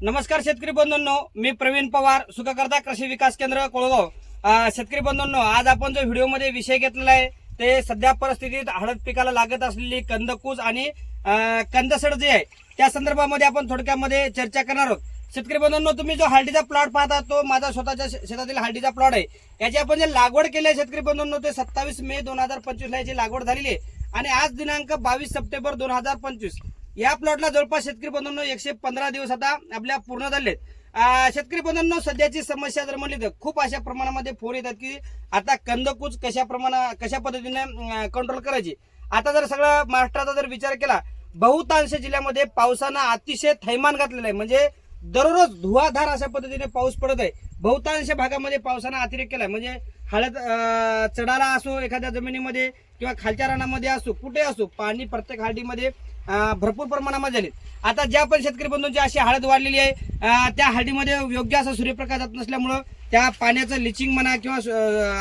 नमस्कार शेतकरी बंधूंनो मी प्रवीण पवार सुखकर्ता कृषी विकास केंद्र कोळगाव. शेतकरी बंधूंनो आज आपण जो व्हिडिओमध्ये विषय घेतलेला आहे ते सध्या परिस्थितीत हळद पिकाला लागत असलेली कंदकूज आणि कंदसड जे आहे त्या संदर्भामध्ये आपण थोडक्यामध्ये चर्चा करणार आहोत. शेतकरी बंधूंनो तुम्ही जो हळदीचा प्लॉट पाहता तो माझा स्वतःच्या शेतातील हळदीचा प्लॉट आहे. याची आपण जे लागवड केली आहे शेतकरी बंधूंनो ते सत्तावीस मे दोन हजार पंचवीसला याची लागवड झालेली आहे. आणि आज दिनांक बावीस सप्टेंबर दोन हजार पंचवीस. या प्लॉटला जवळपास शेतकरी बंधूंनो एकशे पंधरा दिवस आता आपल्या पूर्ण झालेत. शेतकरी बंधूंनो सध्याची समस्या जर म्हणली तर खूप अशा प्रमाणामध्ये फोन येतात की आता कंदकूच कशा प्रमाणा कशा पद्धतीने कंट्रोल करायची? आता जर सगळं महाराष्ट्राचा जर विचार केला बहुतांश जिल्ह्यामध्ये पावसानं अतिशय थैमान घातलेलं आहे. म्हणजे दररोज धुवाधार अशा पद्धतीने पाऊस पडत आहे. बहुतांश भागामध्ये पावसानं अतिरेक केलाय. म्हणजे हळद चढाला असो एखाद्या जमिनीमध्ये किंवा खालच्या रानामध्ये असो कुठे असो पाणी प्रत्येक हळदीमध्ये भरपूर प्रमाणामध्ये झाले आता ज्या पण शेतकरी बंधूंची अशी हळद वाढलेली आहे त्या हळदीमध्ये योग्य असा सूर्यप्रकाश जात नसल्यामुळं त्या पाण्याचं लिचिंग म्हणा किंवा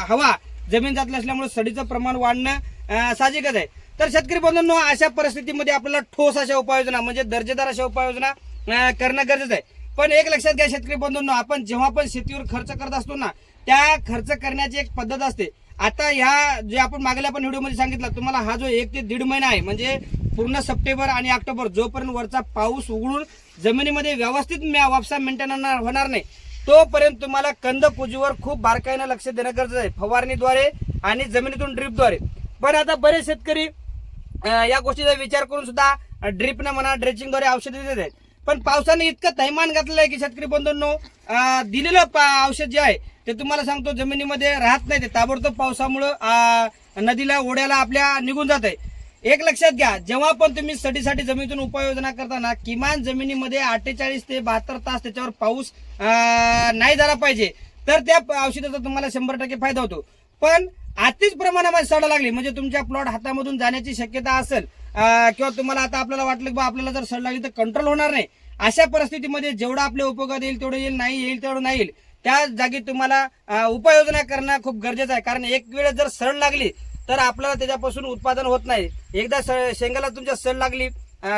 हवा जमीन जात नसल्यामुळे सडीचं प्रमाण वाढणं साहजिकच आहे. तर शेतकरी बंधूंनो अशा परिस्थितीमध्ये आपल्याला ठोस अशा उपाययोजना म्हणजे दर्जेदार अशा उपाययोजना करणं गरजेचं आहे. पण एक लक्षात घ्या शेतकरी बंधूंनो आपण जेव्हा पण शेतीवर खर्च करत असतो ना त्या खर्च करण्याची एक पद्धत असते. आता ह्या जे आपण मागल्या पण व्हिडिओमध्ये सांगितलं तुम्हाला हा जो एक ते दीड महिना आहे म्हणजे पूर्ण सप्टेंबर आणि ऑक्टोबर जोपर्यंत वरचा पाऊस उघडून जमिनीमध्ये व्यवस्थित म्या- वापसा मेंटेन होणार नाही तोपर्यंत तुम्हाला कंद कुजीवर खूप बारकाईनं लक्ष देणं गरजेचं आहे फवारणीद्वारे आणि जमिनीतून ड्रीपद्वारे. पण आता बरेच शेतकरी या गोष्टीचा विचार करून सुद्धा ड्रिपनं म्हणा ड्रेचिंगद्वारे औषधे देत आहेत. पण पावसाने इतकं थैमान घातलेलं आहे की शेतकरी बंधूंनो दिलेलं पा- औषध जे आहे ते तुम्हाला सांगतो जमिनीमध्ये राहत नाही ते ताबडतोब पावसामुळं नदीला ओढ्याला आपल्या निघून जात आहे. एक लक्षात घ्या जेव्हा पण तुम्ही सडीसाठी जमिनीतून उपाययोजना करताना किमान जमिनीमध्ये अठ्ठेचाळीस ते बहात्तर तास त्याच्यावर पाऊस नाही झाला पाहिजे. तर त्या औषधाचा तुम्हाला शंभर टक्के फायदा होतो. पण अतिच प्रमाणामध्ये सड लागली म्हणजे तुमच्या प्लॉट हातामधून जाण्याची शक्यता असेल किंवा तुम्हाला आता आपल्याला वाटलं की बा आपल्याला जर सड लागली तर कंट्रोल होणार नाही. अशा परिस्थितीमध्ये जेवढं आपल्या उपयोगात येईल तेवढं येईल नाही येईल तेवढं नाही येईल. त्या जागी तुम्हाला उपाययोजना करणं खूप गरजेचं आहे. कारण एक वेळ जर सड लागली तर आपल्याला त्याच्यापासून उत्पादन होत नाही. एकदा स- शेंगाला तुमच्या सड लागली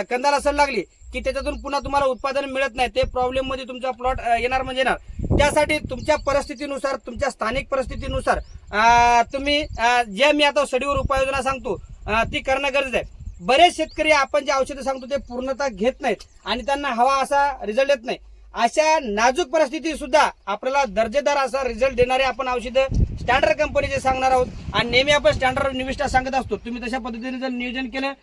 कंदाला सड लागली की त्याच्यातून पुन्हा तुम्हाला उत्पादन मिळत नाही ते प्रॉब्लेममध्ये तुमचा प्लॉट येणार म्हणजे येणार. त्यासाठी तुमच्या परिस्थितीनुसार तुमच्या स्थानिक परिस्थितीनुसार तुम्ही जे मी आता सडीवर उपाययोजना सांगतो ती करणं गरजेचं आहे. बरेच शेतकरी आपण जे औषधं सांगतो ते पूर्णतः घेत नाहीत आणि त्यांना हवा असा रिझल्ट येत नाही. अशा नाजूक परिस्थितीत सुद्धा आपल्याला दर्जेदार असा रिझल्ट देणारे आपण औषधं स्टँडर्ड कंपनीचे सांगणार आहोत. आणि नेहमी आपण स्टँडर्ड निविष्ठा सांगत असतो. तुम्ही तशा पद्धतीने जर नियोजन केलं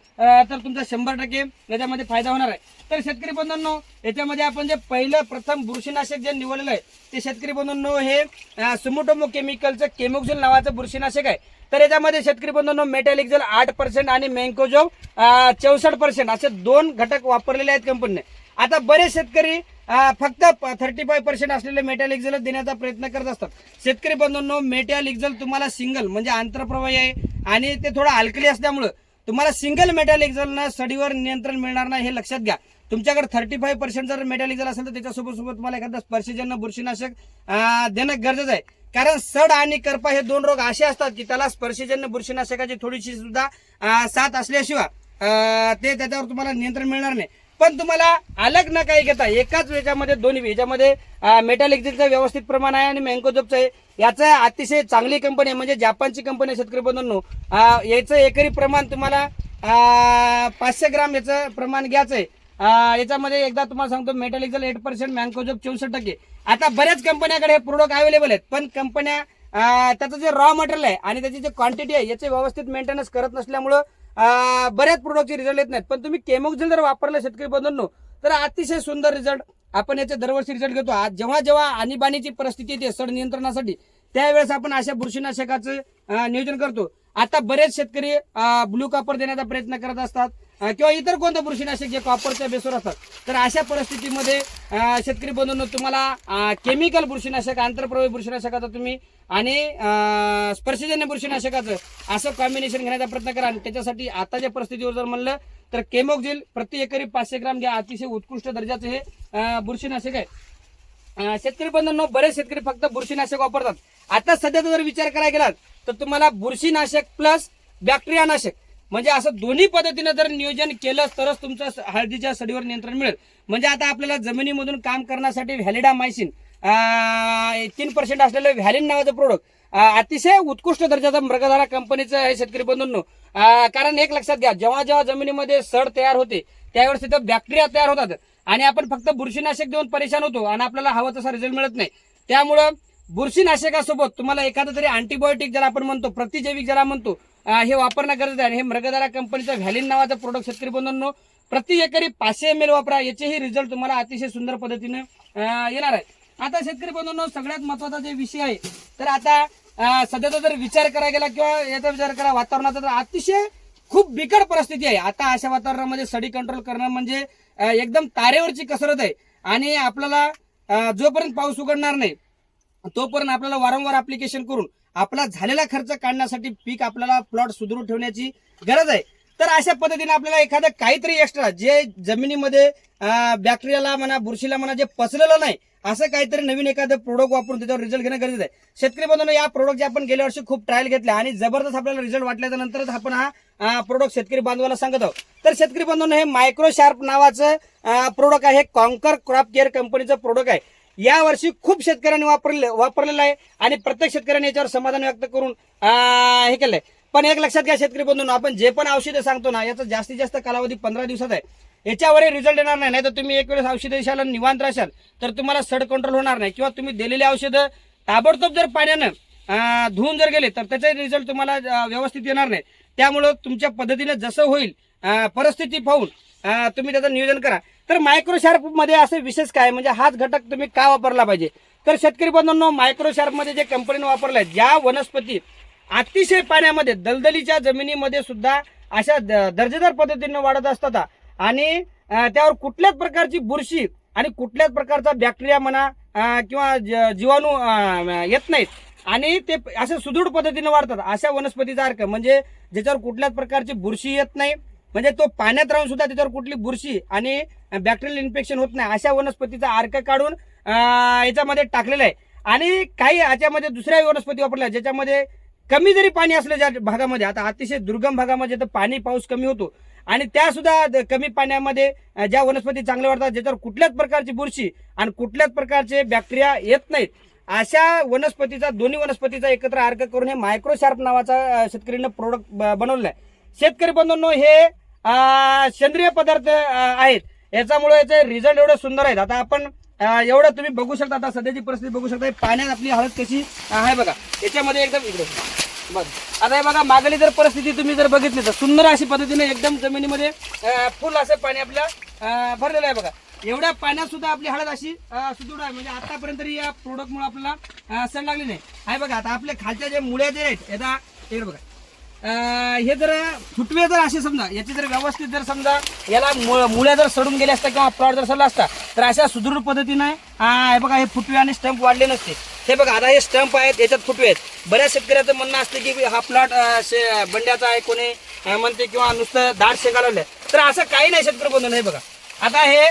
तर तुमचा शंभर टक्के याच्यामध्ये फायदा होणार आहे. तर शेतकरी बंधूंनो याच्यामध्ये आपण जे पहिलं प्रथम बुरशीनाशक जे निवडलेलं आहे ते शेतकरी बंधूंनो हे सुमोटोमो केमिकलचं केमोक्झिल नावाचं बुरशीनाशक आहे. तर याच्यामध्ये शेतकरी बंधूंनो मेटॅलिक्झल आठ पर्सेंट आणि मेंकोजो चौसष्ट पर्सेंट असे दोन घटक वापरलेले आहेत कंपनीने आता बरेच शेतकरी फक्त थर्टी फाय पर्सेंट असलेले मेटॅल एक्झल देण्याचा प्रयत्न करत असतात. शेतकरी बंधूंनो मेटॅल एक्झल तुम्हाला सिंगल म्हणजे आंतरप्रवाही आहे आणि ते थोडं हलकली असल्यामुळं तुम्हाला सिंगल मेटॅल एक्झलनं सडीवर नियंत्रण मिळणार नाही हे लक्षात घ्या. तुमच्याकडे थर्टी फाईव्ह पर्सेंट जर मेटॅल एक्झल असेल तर त्याच्यासोबत सोबत तुम्हाला एखादं स्पर्शजन्य बुरशीनाशक देणं गरजेचं आहे. कारण सड आणि करपा हे दोन रोग असे असतात की त्याला स्पर्शजन्य बुरशीनाशकाची थोडीशी सुद्धा साथ असल्याशिवाय ते त्याच्यावर तुम्हाला नियंत्रण मिळणार नाही. पण तुम्हाला अलग न काही घेता. एकाच याच्यामध्ये दोन्ही. याच्यामध्ये मेटल एक्झिलचं व्यवस्थित प्रमाण आहे आणि मँकोजॉबचं आहे. याचं अतिशय चांगली कंपनी आहे. म्हणजे जापानची कंपनी आहे शेतकरी बंधूंनो. याचं एकरी प्रमाण तुम्हाला पाचशे ग्राम याचं प्रमाण घ्यायचं आहे याच्यामध्ये एकदा तुम्हाला सांगतो मेटल एट पर्सेंट मँकोजॉब चौसष्ट टक्के. आता बऱ्याच कंपन्याकडे हे प्रोडक्ट अवेलेबल आहेत. पण कंपन्या त्याचं जे रॉ मटेरियल आहे आणि त्याची जी क्वांटिटी आहे याचे व्यवस्थित मेंटेनन्स करत नसल्यामुळं बऱ्याच प्रोडक्टचे रिझल्ट येत नाहीत. पण तुम्ही केमोक्झिल जर वापरलं शेतकरी बंधूंनो तर अतिशय सुंदर रिझल्ट आपण याचे दरवर्षी रिझल्ट घेतो. आज जेव्हा जेव्हा आणीबाणीची परिस्थिती येते सड नियंत्रणासाठी त्यावेळेस आपण अशा बुरशीनाशकाचं नियोजन करतो. आता बरेच शेतकरी ब्लू कापर देण्याचा प्रयत्न करत असतात. किंवा इतर कोणतं बुरशीनाशक जे कॉपरच्या बेसवर असतात तर अशा परिस्थितीमध्ये शेतकरी बंधूंनो तुम्हाला केमिकल बुरशीनाशक आंतरप्रवाही बुरशीनाशकाचा तुम्ही आणि स्पर्शजन्य बुरशीनाशकाचं असं कॉम्बिनेशन घेण्याचा प्रयत्न करा. आणि त्याच्यासाठी आताच्या परिस्थितीवर जर म्हणलं तर केमोक्झिल प्रति एकरी पाचशे ग्राम घ्या अतिशय उत्कृष्ट दर्जाचं हे बुरशीनाशक आहे. शेतकरी बंधूंनो बरेच शेतकरी फक्त बुरशीनाशक वापरतात. आता सध्याचा जर विचार करायला गेलात तर तुम्हाला बुरशीनाशक प्लस बॅक्टेरियानाशक म्हणजे असं दोन्ही पद्धतीनं जर नियोजन केलं तरच तुमचं हळदीच्या सडीवर नियंत्रण मिळेल. म्हणजे आता आपल्याला जमिनीमधून काम करण्यासाठी व्हॅलिडा मायसिन तीन पर्सेंट असलेलं व्हॅलिन नावाचं प्रोडक्ट अतिशय उत्कृष्ट दर्जाचा मृगधारा कंपनीचं हे शेतकरी बंधूंनो. कारण एक लक्षात घ्या जेव्हा जेव्हा जमिनीमध्ये सड तयार होते त्यावेळेस तिथं बॅक्टेरिया तयार होतात. आणि आपण फक्त बुरशीनाशक देऊन परेशान होतो आणि आपल्याला हवा तसा रिझल्ट मिळत नाही. त्यामुळं बुरशीनाशकासोबत तुम्हाला एखादं तरी अँटीबायोटिक ज्याला आपण म्हणतो प्रतिजैविक ज्याला म्हणतो हे वापरणं गरजेचं आहे. हे मृगदारा कंपनीचं व्हॅलिन नावाचं प्रोडक्ट शेतकरी बंधूंनो प्रति एकरी पाचशे एम एल वापरा. याचेही रिझल्ट तुम्हाला अतिशय सुंदर पद्धतीनं येणार आहे आता शेतकरी बंधूंनो सगळ्यात महत्त्वाचा जे विषय आहे तर आता सध्याचा जर विचार करायला गेला किंवा याचा विचार करा वातावरणाचा तर अतिशय खूप बिकट परिस्थिती आहे. आता अशा वातावरणामध्ये सडी कंट्रोल करणं म्हणजे एकदम तारेवरची कसरत आहे. आणि आपल्याला जोपर्यंत पाऊस उघडणार नाही तोपर्यंत आपल्याला वारंवार अप्लिकेशन करून आपला झालेला खर्च काढण्यासाठी पीक आपल्याला प्लॉट सुधारून ठेवण्याची गरज आहे. तर अशा पद्धतीने आपल्याला एखादं काहीतरी एक्स्ट्रा जे जमिनीमध्ये बॅक्टेरियाला म्हणा बुरशीला म्हणा जे पचलेलं नाही असं काहीतरी नवीन एखादं प्रोडक्ट वापरून त्याच्यावर रिझल्ट घेणं गरजेचं आहे. शेतकरी बंधूंनो या प्रोडक्टचे आपण गेल्या वर्षी खूप ट्रायल घेतले आणि जबरदस्त आपल्याला रिझल्ट वाटल्याच्या नंतरच आपण हा प्रोडक्ट शेतकरी बांधवाला सांगत आहोत. तर शेतकरी बांधवांनो हे मायक्रो शार्प नावाचं प्रोडक्ट आहे. कॉन्कर क्रॉप केअर कंपनीचं प्रोडक्ट आहे. या वर्षी खूप शेतकऱ्यांनी वापरले वापरलेलं आहे आणि प्रत्येक शेतकऱ्याने याच्यावर समाधान व्यक्त करून हे केलंय. पण एक लक्षात घ्या शेतकरी बंधूंनो आपण जे पण औषधं सांगतो ना याचा जास्तीत जास्त कालावधी पंधरा दिवसात आहे. याच्यावरही रिझल्ट येणार नाही तर तुम्ही एक वेळेस औषधं दिशाला निवांत राशाल तर तुम्हाला सड कंट्रोल होणार नाही. किंवा तुम्ही दिलेली औषधं ताबडतोब जर पाण्यानं धुवून जर गेले तर त्याचे रिझल्ट तुम्हाला व्यवस्थित येणार नाही. त्यामुळं तुमच्या पद्धतीने जसं होईल परिस्थिती पाहून तुम्ही त्याचं नियोजन करा. तर मायक्रो मध्ये असं विशेष काय? म्हणजे हाच घटक तुम्ही का वापरला पाहिजे? तर शेतकरी बंधूंनो मायक्रो मध्ये जे कंपनीने वापरलाय ज्या वनस्पती अतिशय पाण्यामध्ये दलदलीच्या जमिनीमध्ये सुद्धा अशा द- दर्जेदार पद्धतीने वाढत असतात. आणि त्यावर कुठल्याच प्रकारची बुरशी आणि कुठल्याच प्रकारचा बॅक्टेरिया म्हणा किंवा ज- जीवाणू येत नाहीत. आणि ते असे सुदृढ पद्धतीने वाढतात. अशा वनस्पतीचा अर्क म्हणजे ज्याच्यावर कुठल्याच प्रकारची बुरशी येत नाही म्हणजे तो पाण्यात राहून सुद्धा त्याच्यावर कुठली बुरशी आणि बॅक्टेरियल इन्फेक्शन होत नाही अशा वनस्पतीचा अर्क काढून याच्यामध्ये टाकलेला आहे. आणि काही याच्यामध्ये दुसऱ्या वनस्पती वापरल्या ज्याच्यामध्ये कमी जरी पाणी असलं ज्या भागामध्ये आता अतिशय दुर्गम भागामध्ये तर पाणी पाऊस कमी होतो. आणि त्या सुद्धा कमी पाण्यामध्ये ज्या वनस्पती चांगल्या वाढतात ज्याच्यावर कुठल्याच प्रकारची बुरशी आणि कुठल्याच प्रकारचे बॅक्टेरिया येत नाहीत अशा वनस्पतीचा दोन्ही वनस्पतीचा एकत्र अर्क करून हे मायक्रोशार्प नावाचा शेतकरीनं प्रोडक्ट बनवलेला आहे. शेतकरी बंधूंनो हे सेंद्रिय पदार्थ आहेत. याच्यामुळे याचे रिझल्ट एवढे सुंदर आहेत. आता आपण एवढं तुम्ही बघू शकता. आता सध्याची परिस्थिती बघू शकता. पाण्यात आपली हळद कशी आहे बघा. याच्यामध्ये एकदम इकडे बघ. आता हे बघा मागली जर परिस्थिती तुम्ही जर बघितली तर सुंदर अशी पद्धतीने एकदम जमिनीमध्ये फुल असं पाणी आपल्या भरलेलं आहे बघा. एवढ्या पाण्यात सुद्धा आपली हळद अशी सुदृढ आहे. म्हणजे आतापर्यंत या प्रोडक्टमुळे आपल्याला सण लागली नाही. आहे बघा आता आपल्या खालच्या जे मुळ्या जे आहेत याचा इकडे बघा. हे जर फुटवे जर असे समजा याची जर व्यवस्थित जर समजा याला मु- मुळ्या जर सडून गेल्या असता किंवा प्लॉट जर सडला असता तर अशा सुदृढ पद्धतीने हे बघा हे फुटवे आणि स्टंप वाढले नसते. हे बघा आता हे स्टंप आहेत याच्यात फुटवे आहेत. बऱ्याच शेतकऱ्याचं म्हणणं असतं की हा प्लॉट बंड्याचा आहे कोणी म्हणते किंवा नुसतं दाट शेंगा तर असं काही नाही शेतकरी बनवून हे बघा. आता हे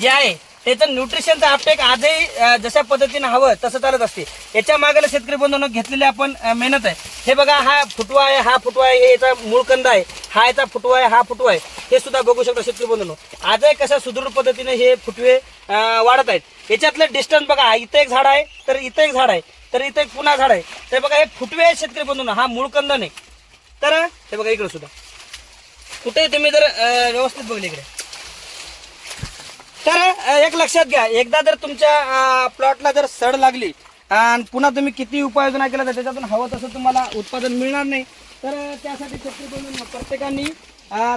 जे आहे त्याचं न्यूट्रिशनचं अपटेक आजही जशा पद्धतीनं हवं तसं चालत असते. याच्या मागेला शेतकरी बंधूंनो घेतलेली आपण मेहनत आहे. हे बघा हा फुटवा आहे हा फुटवा आहे हे याचा मूळकंद आहे. हा याचा फुटवा आहे हा फुटवा आहे. हे सुद्धा बघू शकता शेतकरी बंधूंनो. आजही कशा सुदृढ पद्धतीने हे फुटवे वाढत आहेत. याच्यातलं डिस्टन्स बघा इथं एक झाड आहे तर इथं एक झाड आहे तर इथं एक पुन्हा झाड आहे. तर बघा हे फुटवे आहे शेतकरी बंधूंनो हा मूळकंद नाही. तर हे बघा इकडे सुद्धा. कुठे तुम्ही जर व्यवस्थित बघले इकडे. तर एक लक्षात घ्या एकदा जर तुमच्या प्लॉटला जर सड लागली आणि पुन्हा तुम्ही किती उपाययोजना केल्या तर त्याच्यातून हवं तसं तुम्हाला उत्पादन मिळणार नाही. तर त्यासाठी शेतकरी बंधूंनो, प्रत्येकाने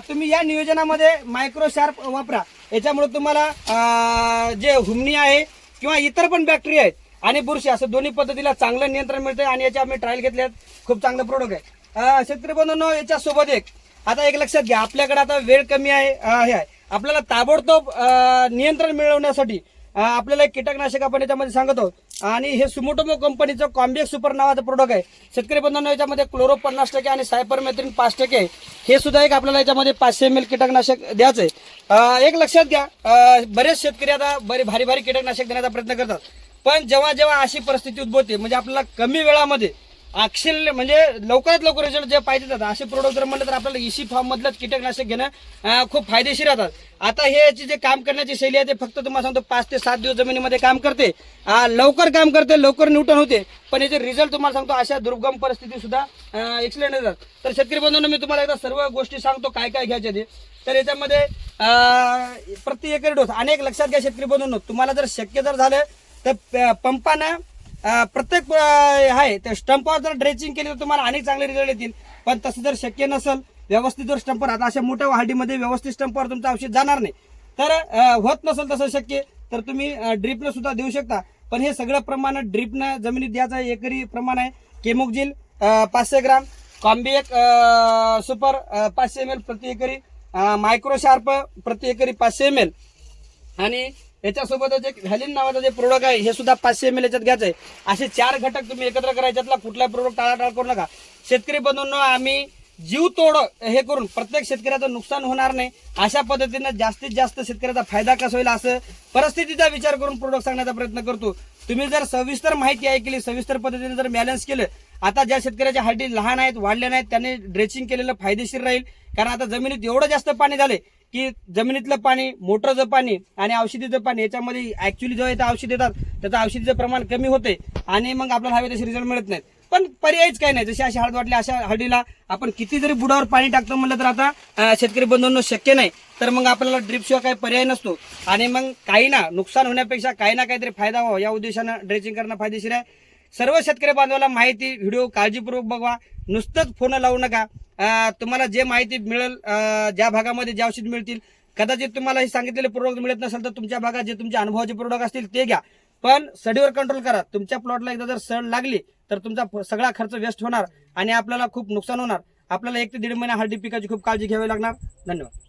तुम्ही या नियोजनामध्ये मायक्रो शार्प वापरा. याच्यामुळे तुम्हाला जे हुमणी आहे किंवा इतर पण बॅक्टेरिया आहेत आणि बुरशी असं दोन्ही पद्धतीला चांगलं नियंत्रण मिळतं आणि याचे आम्ही ट्रायल घेतले आहेत खूप चांगलं प्रोडक्ट आहे. शेतकरी बंधूंनो याच्यासोबत एक आता एक लक्षात घ्या आपल्याकडे आता वेळ कमी आहे हे आहे. आपल्याला ताबडतोब नियंत्रण मिळवण्यासाठी आपल्याला एक कीटकनाशक आपण याच्यामध्ये सांगतो. आणि हे सुमोटोमो कंपनीचं कॉम्बेक्स सुपर नावाचं प्रोडक्ट आहे. शेतकरी बंधनं याच्यामध्ये क्लोरो पन्नास टक्के आणि सायपरमेथ्रिन पाच टक्के हे सुद्धा एक आपल्याला याच्यामध्ये पाचशे एम एल कीटकनाशक द्यायचं आहे. एक लक्षात घ्या बरेच शेतकरी आता बरे भारी भारी कीटकनाशक देण्याचा प्रयत्न करतात. पण जेव्हा जेव्हा अशी परिस्थिती उद्भवते म्हणजे आपल्याला कमी वेळामध्ये अक्षर म्हणजे लवकरात लवकर रिझल्ट जे पाहिजे जातात असे प्रोडक्ट जर म्हणलं तर आपल्याला इसी फॉर्म मधलं कीटकनाशक घेणं खूप फायदेशीर राहतात. आता हे याची जे काम करण्याची शैली आहे ते फक्त तुम्हाला सांगतो पाच ते सात दिवस जमिनीमध्ये काम करते. लवकर काम करते लवकर न्यूटन होते. पण याचे रिझल्ट तुम्हाला सांगतो अशा दुर्गम परिस्थिती सुद्धा एक्सलेंट येतात. तर शेतकरी बंधूंना मी तुम्हाला एकदा सर्व गोष्टी सांगतो काय काय घ्यायचे ते. तर याच्यामध्ये अं, प्रति एकरी डोस अनेक लक्षात घ्या शेतकरी बंधूंनो. तुम्हाला जर शक्य जर झालं तर प- पंपानं प्रत्येक आहे त्या स्टंपावर जर ड्रेचिंग केली तर तुम्हाला अनेक चांगले रिझल्ट येतील. पण तसं जर शक्य नसेल व्यवस्थित जर स्टंपर आता अशा मोठ्या वाहडीमध्ये व्यवस्थित स्टंपावर तुमचं औषध जाणार नाही. तर होत नसेल तसं शक्य तर तुम्ही ड्रिपनं सुद्धा देऊ शकता. पण हे सगळं प्रमाण ड्रिपनं जमिनीत द्यायचं एकरी प्रमाण आहे. केमोक्झिल अं, पाचशे ग्राम कॉम्बिएक सुपर पाचशे एम एल प्रति एकरी मायक्रो शार्प प्रति एकरी पाचशे एम एल आणि याच्यासोबतच एक व्हॅलिन नावाचं जे प्रोडक्ट आहे हे सुद्धा पाचशे एम एल याच्यात घ्यायचं आहे असे चार घटक तुम्ही एकत्र करायच्यातला कुठलाही प्रोडक्ट टाळाटाळ करू नका. शेतकरी बनून आम्ही जीव तोड हे करून प्रत्येक शेतकऱ्याचं नुकसान होणार नाही. अशा पद्धतीनं जास्तीत जास्त शेतकऱ्याचा फायदा कसा होईल असं परिस्थितीचा विचार करून प्रोडक्ट सांगण्याचा प्रयत्न करतो. तुम्ही जर सविस्तर माहिती ऐकली सविस्तर पद्धतीने जर बॅलन्स केलं आता ज्या शेतकऱ्याच्या हड्डी लहान आहेत वाढल्या नाहीत त्यांनी ड्रेसिंग केलेलं फायदेशीर राहील. कारण आता जमिनीत एवढं जास्त पाणी झाले की जमिनीतलं पाणी मोटरचं पाणी आणि औषधीचं पाणी याच्यामध्ये ऍक्च्युली जेव्हा इथं औषध येतात त्याचं औषधीचं प्रमाण कमी होते आणि मग आपल्याला हवे तसे रिझल्ट मिळत नाहीत. पण पर्यायच काही नाही. जशी अशी हळद वाटली अशा हळदीला आपण किती जरी बुडावर पाणी टाकतो म्हणलं तर आता शेतकरी बंधवणं शक्य नाही. तर मग आपल्याला ड्रिपशिवाय काही पर्याय नसतो. आणि मग काही ना नुकसान होण्यापेक्षा काही ना काहीतरी फायदा व्हावा. या उद्देशानं ड्रेसिंग करणं फायदेशीर आहे. सर्व शेतकरी बांधवाला माहिती व्हिडिओ काळजीपूर्वक बघवा. नुसतंच फोन लावू नका. तुम्हाला जे माहिती मिळेल ज्या भागामध्ये जे औषध मिळतील कदाचित तुम्हाला हे सांगितलेले प्रोडक्ट मिळत नसेल तर तुमच्या भागात जे तुमच्या अनुभवाचे प्रोडक्ट असतील ते घ्या. पण सडीवर कंट्रोल करा. तुमच्या प्लॉटला एकदा जर सड लागली तर तुमचा सगळा खर्च वेस्ट होणार आणि आपल्याला खूप नुकसान होणार. आपल्याला एक ते दीड महिना हळदी पिकाची खूप काळजी घ्यावी लागणार. धन्यवाद.